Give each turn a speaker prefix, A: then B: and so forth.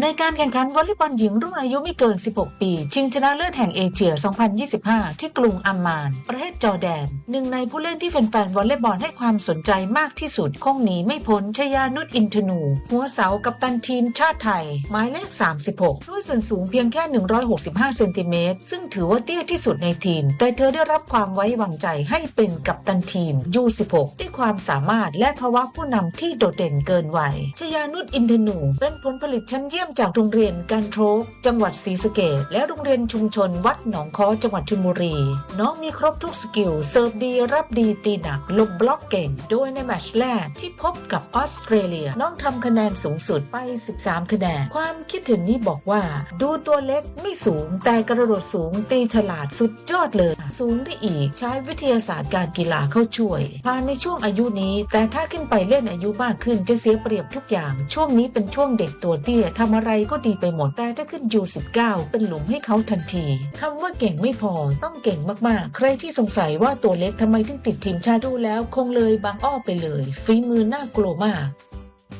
A: ในการแข่งขันวอลเลย์บอลหญิงรุ่นอายุไม่เกิน 16 ปี ชิงชนะเลิศแห่งเอเชีย 2025 ที่กรุงอัมมาน ประเทศจอร์แดน หนึ่งในผู้เล่นที่แฟนๆวอลเลย์บอลให้ความสนใจมากที่สุด คงหนีไม่พ้นชยานุชอินทนู หัวเสากับตันทีมชาติไทย หมายเลข 36 ด้วยส่วนสูงเพียงแค่ 165 เซนติเมตร ซึ่งถือว่าเตี้ยที่สุดในทีม แต่เธอได้รับความไว้วางใจให้เป็นกัปตันทีม U16 ด้วยความสามารถและภาวะผู้นำที่โดดเด่นเกินวัยชยานุชอินทนู เป็นผลผลิตชั้นเยี่ยมยมจากโรงเรียนการโทรกจังหวัดศรีสะเกษและโรงเรียนชุมชนวัดหนองค้อจังหวัดชลบุรี น้องมีครบทุกสกิล เสิร์ฟดีรับดีตีหนักลงบล็อกเก่ง โดยในแมตช์แรกที่พบกับออสเตรเลีย น้องทำคะแนนสูงสุดไป 13 คะแนน ความคิดเห็นนี้บอกว่า ดูตัวเล็กไม่สูงแต่กระโดดสูงตีฉลาดสุดยอดเลย สูงได้อีกใช้วิทยาศาสตร์การกีฬาเข้าช่วยผ่านในช่วงอายุนี้ แต่ถ้าขึ้นไปเล่นอายุมากขึ้นจะเสียเปรียบทุกอย่าง ช่วงนี้เป็นช่วงเด็กตัวเตี้ยทำอะไรก็ดีไปหมดแต่ถ้าขึ้นยู 19 เป็นหลุมให้เขาทันทีคำว่าเก่งไม่พอต้องเก่งมากๆ ใครที่สงสัยว่าตัวเล็กทำไมถึงติดทีมชาติดูแล้ว คงเลยบางอ้อไปเลยฝีมือน่ากลัวมาก